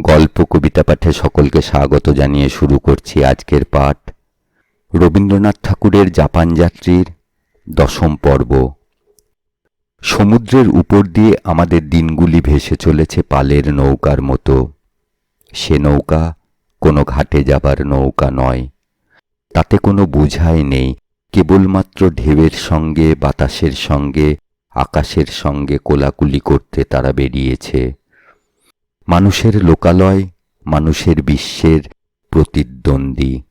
গল্প কবিতা পাঠে সকলকে স্বাগত জানিয়ে শুরু করছি আজকের পাঠ। রবীন্দ্রনাথ ঠাকুরের জাপান যাত্রীর দশম পর্ব। সমুদ্রের উপর দিয়ে আমাদের দিনগুলি ভেসে চলেছে পালের নৌকার মতো। সে নৌকা কোনো ঘাটে যাবার নৌকা নয়। তাতে কোনো বোঝাই নেই। কেবলমাত্র ঢেউয়ের সঙ্গে, বাতাসের সঙ্গে, আকাশের সঙ্গে কোলাকুলি করতে তারা বেরিয়েছে। মানুষের লোকালয়, মানুষের বিশ্বের প্রতিদ্বন্দ্বী।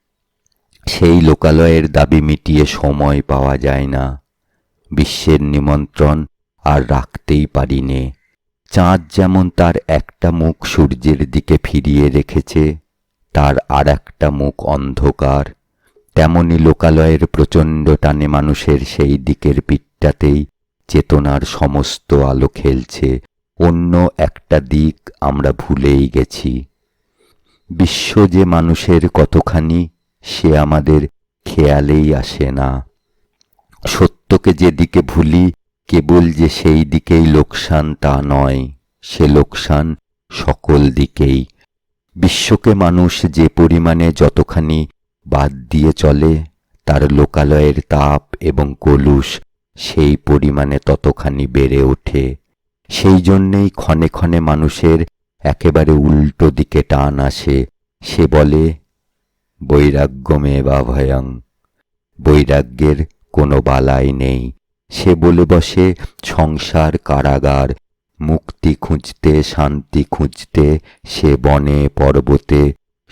সেই লোকালয়ের দাবি মিটিয়ে সময় পাওয়া যায় না। বিশ্বের নিমন্ত্রণ আর রাখতেই পারি নে। চাঁদ যেমন তার একটা মুখ সূর্যের দিকে ফিরিয়ে রেখেছে, তার আর একটা মুখ অন্ধকার। তেমনি লোকালয়ের প্রচণ্ড টানে মানুষের সেই দিকের পিঠটাতেই চেতনার সমস্ত আলো খেলছে। অন্য একটা দিক আমরা ভুলেই গেছি। বিশ্ব যে মানুষের কতখানি, সে আমাদের খেয়ালেই আসে না। সত্যকে যেদিকে ভুলি, কেবল যে সেই দিকেই লোকসান, তা নয়। সে লোকসান সকল দিকেই। বিশ্বকে মানুষ যে পরিমাণে যতখানি বাদ দিয়ে চলে, তার লোকালয়ের তাপ এবং কলুষ সেই পরিমাণে ততখানি বেড়ে ওঠে। সেই জন্যেই ক্ষণে ক্ষণে মানুষের একেবারে উল্টো দিকে টান আসে। সে বলে, বৈরাগ্যমে বা ভয়ং বৈরাগ্যের কোনো বালাই নেই। সে বলে বসে, সংসার কারাগার, মুক্তি খুঁজতে, শান্তি খুঁজতে, সে বনে, পর্বতে,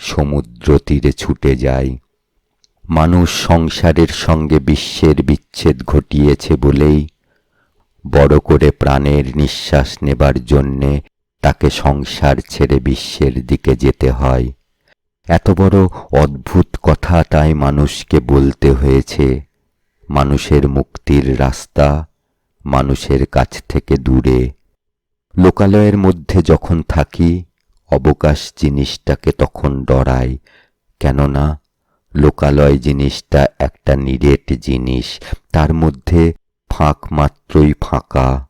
সমুদ্র তীরে ছুটে যায় মানুষ সংসারের সঙ্গে বিশ্বের বিচ্ছেদ ঘটিয়েছে বলেই বড় করে প্রাণের নিঃশ্বাস নেবার জন্যে তাকে সংসার ছেড়ে বিশ্বের দিকে যেতে হয়। এত বড় অদ্ভুত কথা তাই মানুষকে বলতে হয়েছে। মানুষের মুক্তির রাস্তা মানুষের কাছ থেকে দূরে। লোকালয়ের মধ্যে যখন থাকি, অবকাশ জিনিসটাকে তখন ডরাই। কেননা, লোকালয় জিনিসটা একটা নিরেট জিনিস। তার মধ্যে ফাঁক মাত্রই ফাঁকা।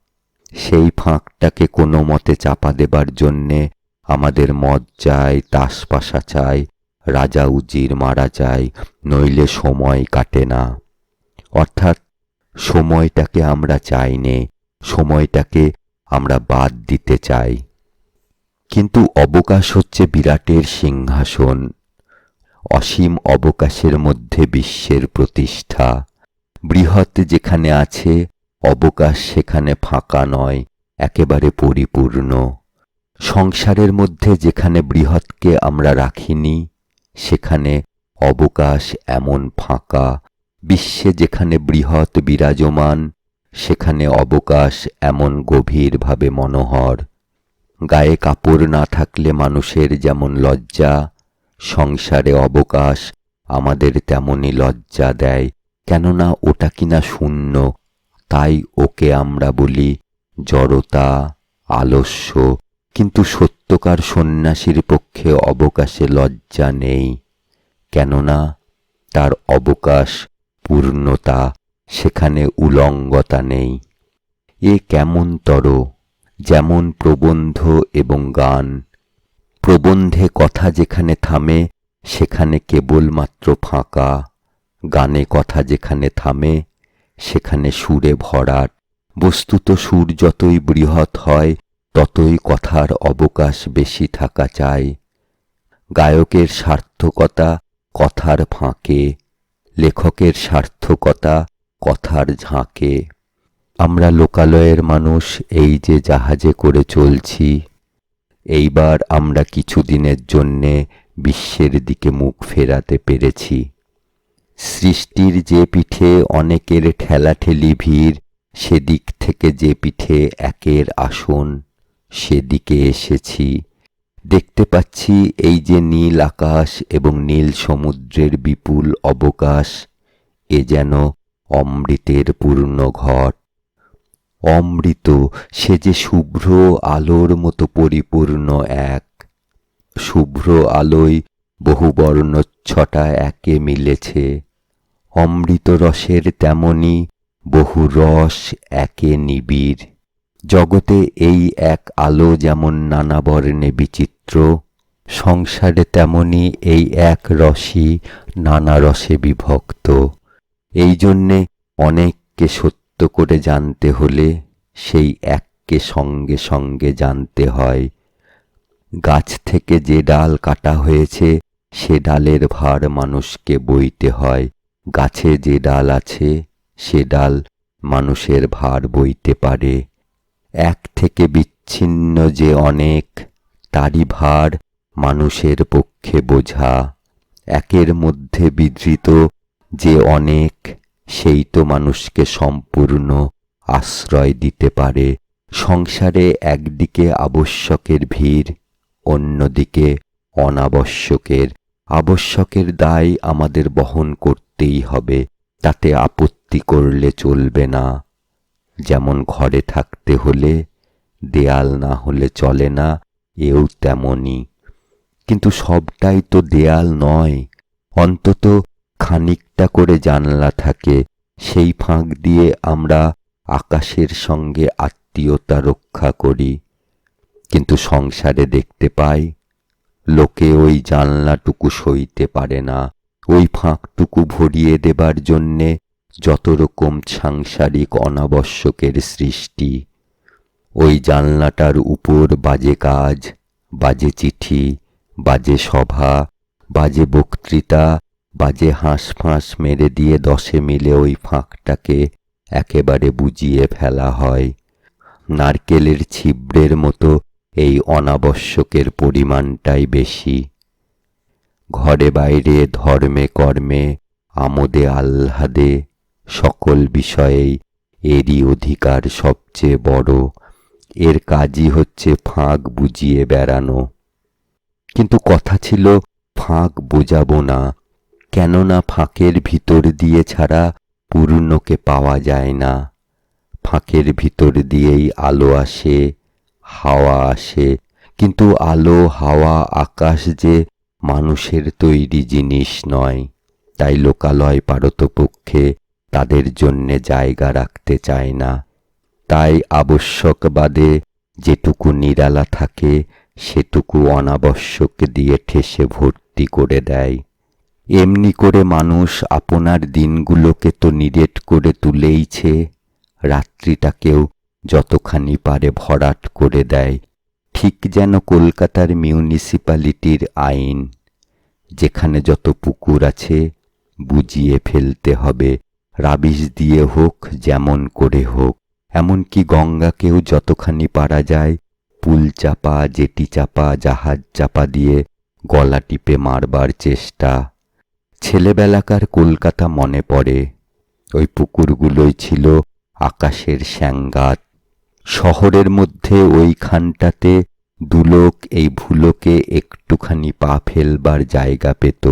সেই ফাঁকটাকে কোনো মতে চাপা দেবার জন্যে আমাদের মদ চাই তাসপাশা চাই, রাজা উজির মারা চাই, নইলে সময় কাটে না। অর্থাৎ সময়টাকে আমরা চাই নে, সময়টাকে আমরা বাদ দিতে চাই। কিন্তু অবকাশ হচ্ছে বিরাটের সিংহাসন, অসীম অবকাশের মধ্যে বিশ্বের প্রতিষ্ঠা। বৃহৎ যেখানে আছে, অবকাশ সেখানে ফাঁকা নয়, একেবারে পরিপূর্ণ। সংসারের মধ্যে যেখানে বৃহৎকে আমরা রাখিনি, সেখানে অবকাশ এমন ফাঁকা। বিশ্বে যেখানে বৃহৎ বিরাজমান, সেখানে অবকাশ এমন গভীরভাবে মনোহর। গায়ে কাপড় না থাকলে মানুষের যেমন লজ্জা, সংসারে অবকাশ আমাদের তেমনই লজ্জা দেয়। কেননা ওটা কিনা শূন্য, তাই ওকে আমরা বলি জড়তা, আলস্য। কিন্তু সত্যকার সন্ন্যাসীর পক্ষে অবকাশে লজ্জা নেই, কেননা তার অবকাশ পূর্ণতা, সেখানে উলঙ্গতা নেই। এ কেমনতর, যেমন প্রবন্ধ এবং গান। প্রবন্ধে কথা যেখানে থামে, সেখানে কেবলমাত্র ফাঁকা। গানে কথা যেখানে থামে, সেখানে সুরে ভরাট। বস্তুত সুর যতই বৃহৎ হয়, ততই কথার অবকাশ বেশি থাকা চাই। গায়কের সার্থকতা কথার ফাঁকে, লেখকের সার্থকতা কথার ঝাঁকে। আমরা লোকালয়ের মানুষ, এই যে জাহাজে করে চলছি, এইবার আমরা কিছুদিনের জন্যে বিশ্বের দিকে মুখ ফেরাতে পেরেছি। সৃষ্টির যে পিঠে অনেকের ঠেলাঠেলি ভিড়, সেদিক থেকে যে পিঠে একের আসন, সেদিকে এসেছি। দেখতে পাচ্ছি এই যে নীল আকাশ এবং নীল সমুদ্রের বিপুল অবকাশ, এ যেন অমৃতের পূর্ণ ঘট। অমৃত, সে যে শুভ্র আলোর মতো পরিপূর্ণ এক। শুভ্র আলোয় বহু বর্ণচ্ছটা একে মিলেছে। অমৃত রসের তেমনি বহু রস একে নিবিড়। জগতে এই এক আলো যেমন নানা বর্ণে বিচিত্র, সংসারে তেমনি এই এক রসই নানা রসে বিভক্ত। এই জন্যে অনেককে সত্য করে জানতে হলে সেই এককে সঙ্গে সঙ্গে জানতে হয়। গাছ থেকে যে ডাল কাটা হয়েছে সে ডালের ভার মানুষকে বইতে হয়। গাছে যে ডাল আছে, সে ডাল মানুষের ভার বইতে পারে। এক থেকে বিচ্ছিন্ন যে অনেক, তারই ভার মানুষের পক্ষে বোঝা। একের মধ্যে বিধৃত যে অনেক, সেই তো মানুষকে সম্পূর্ণ আশ্রয় দিতে পারে। সংসারে একদিকে আবশ্যকের ভিড়, অন্যদিকে অনাবশ্যকের আবশ্যকের দায় আমাদের বহন করতেই হবে, তাতে আপত্তি করলে চলবে না। যেমন ঘরে থাকতে হলে, দেয়াল না হলে চলে না, এও তেমনই। কিন্তু সবটাই তো দেয়াল নয়। অন্তত খানিকটা করে জানলা থাকে, সেই ফাঁক দিয়ে আমরা আকাশের সঙ্গে আত্মীয়তা রক্ষা করি। কিন্তু সংসারে দেখতে পাই লোকে ওই জানলাটুকু সইতে পারে না, ওই ফাঁকটুকু ভরিয়ে দেবার জন্যে যত রকম সাংসারিক অনাবশ্যকের সৃষ্টি। ওই জানলাটার উপর বাজে কাজ, বাজে চিঠি, বাজে সভা, বাজে বক্তৃতা, বাজে হাঁসফাঁস মেরে দিয়ে দশে মিলে ওই ফাঁকটাকে একেবারে বুঝিয়ে ফেলা হয়। নারকেলের ছিবড়ের মতো এই অনাবশ্যকের পরিমাণটাই বেশি। ঘরে বাইরে, ধর্মে কর্মে, আমোদে, আহ্লাদে সকল বিষয়েই এরই অধিকার সবচেয়ে বড়। এর কাজই হচ্ছে ফাঁক বুঝিয়ে বেড়ানো। কিন্তু কথা ছিল, ফাঁক বোঝাবো না। কেননা ফাঁকের ভিতর দিয়ে ছাড়া পূর্ণকে পাওয়া যায় না। ফাঁকের ভিতর দিয়েই আলো আসে হাওয়া আসে, কিন্তু আলো, হাওয়া, আকাশ যে মানুষের তৈরি জিনিস নয়, তাই লোকালয় পারতপক্ষে তাদের জন্যে জায়গা রাখতে চায় না। তাই আবশ্যকবাদে যেটুকু নিরালা থাকে, সেটুকু অনাবশ্যক দিয়ে ঠেসে ভর্তি করে দেয়। এমনি করে মানুষ আপনার দিনগুলোকে তো নিরেট করে তুলেইছে, রাত্রিটাকেও যতখানি পারে ভরাট করে দেয়, ঠিক যেন কলকাতার মিউনিসিপ্যালিটির আইন। যেখানে যত পুকুর আছে, বুঝিয়ে ফেলতে হবে, রাবিশ দিয়ে হোক, যেমন করে হোক। এমনকি গঙ্গাকেও যতখানি পারা যায়, পুল চাপা, জেটি চাপা, জাহাজ চাপা দিয়ে গলা টিপে মারবার চেষ্টা। ছেলেবেলাকার কলকাতা মনে পড়ে। ওই পুকুরগুলোই ছিল আকাশের স্যাঙ্গাত। শহরের মধ্যে ওইখানটাতে দুলোক এই ভুলোকে একটুখানি পা ফেলবার জায়গা পেত।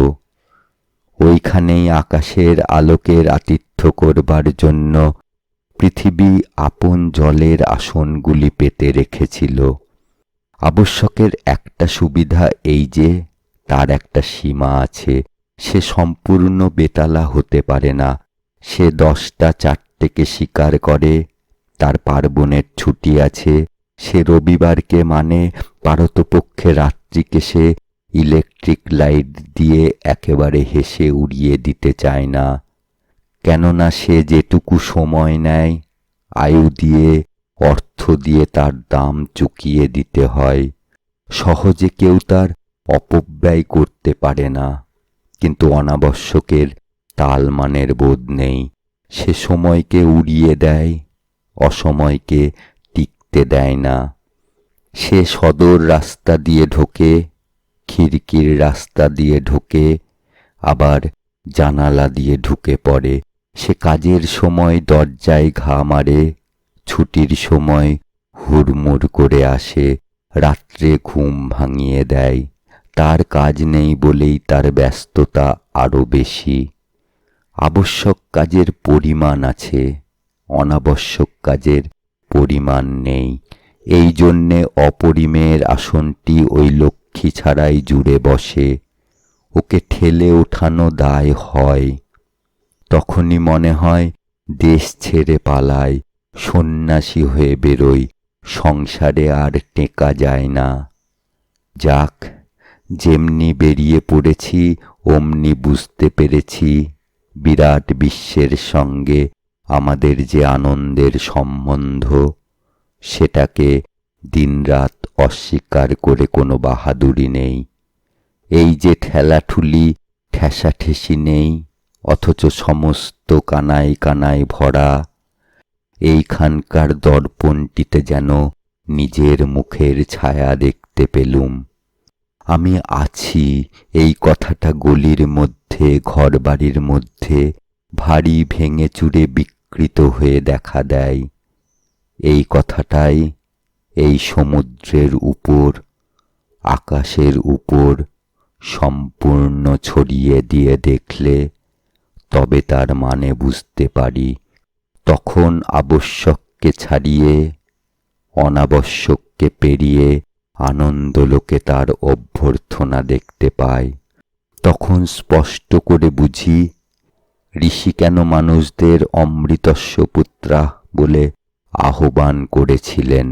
ওইখানেই আকাশের আলোকের আতিথ্য করবার জন্য পৃথিবী আপন জলের আসনগুলি পেতে রেখেছিল। আবশ্যকের একটা সুবিধা এই যে, তার একটা সীমা আছে। সে সম্পূর্ণ বেতালা হতে পারে না। সে দশটা চারটেকে স্বীকার করে। তার পার্বণের ছুটি আছে। সে রবিবারকে মানে পারতপক্ষে রাত্রিকে সে ইলেকট্রিক লাইট দিয়ে একেবারে হেসে উড়িয়ে দিতে চায় না। কেননা সে যেটুকু সময় নেয়, আয়ু দিয়ে, অর্থ দিয়ে তার দাম চুকিয়ে দিতে হয়। সহজে কেউ তার অপব্যয় করতে পারে না। কিন্তু অনাবশ্যকের তালমানের বোধ নেই। সে সময়কে উড়িয়ে দেয় অসময়কে টিকতে দেয় না। সে সদর রাস্তা দিয়ে ঢোকে, খিড়কির রাস্তা দিয়ে ঢোকে, আবার জানালা দিয়ে ঢুকে পড়ে। সে কাজের সময় দরজায় ঘা মারে, ছুটির সময় হুড়মুড় করে আসে, রাত্রে ঘুম ভাঙিয়ে দেয়। তার কাজ নেই বলেই তার ব্যস্ততা আরও বেশি। আবশ্যক কাজের পরিমাণ আছে, অনাবশ্যক কাজের পরিমাণ নেই। এই জন্যে অপরিমের আসনটি ওই লক্ষ্মী ছাড়াই জুড়ে বসে। ওকে ঠেলে ওঠানো দায় হয়। তখনই মনে হয় দেশ ছেড়ে পালায় সন্ন্যাসী হয়ে বেরোই, সংসারে আর টেকা যায় না। যাক, যেমনি বেরিয়ে পড়েছি, অমনি বুঝতে পেরেছি, বিরাট বিশ্বের সঙ্গে আমাদের যে আনন্দের সম্বন্ধ, সেটাকে দিনরাত অস্বীকার করে কোনো বাহাদুরি নেই। এই যে ঠেলাঠুলি, ঠেসাঠেসি নেই, অথচ সমস্ত কানাই কানায় ভরা, এইখানকার দর্পণটিতে যেন নিজের মুখের ছায়া দেখতে পেলুম। আমি আছি এই কথাটা গলির মধ্যে, ঘরবাড়ির মধ্যে ভারী ভেঙে চুরে বিকৃত হয়ে দেখা দেয়। এই কথাটাই এই সমুদ্রের উপর, আকাশের উপর সম্পূর্ণ ছড়িয়ে দিয়ে দেখলে তবে তার মানে বুঝতে পারি। তখন আবশ্যককে ছাড়িয়ে, অনাবশ্যককে পেরিয়ে আনন্দলোকে তার অভ্যর্থনা দেখতে পাই তখন স্পষ্ট করে বুঝি ঋষি কেন মানুষদের অমৃতস্য পুত্রা বলে আহ্বান করেছিলেন?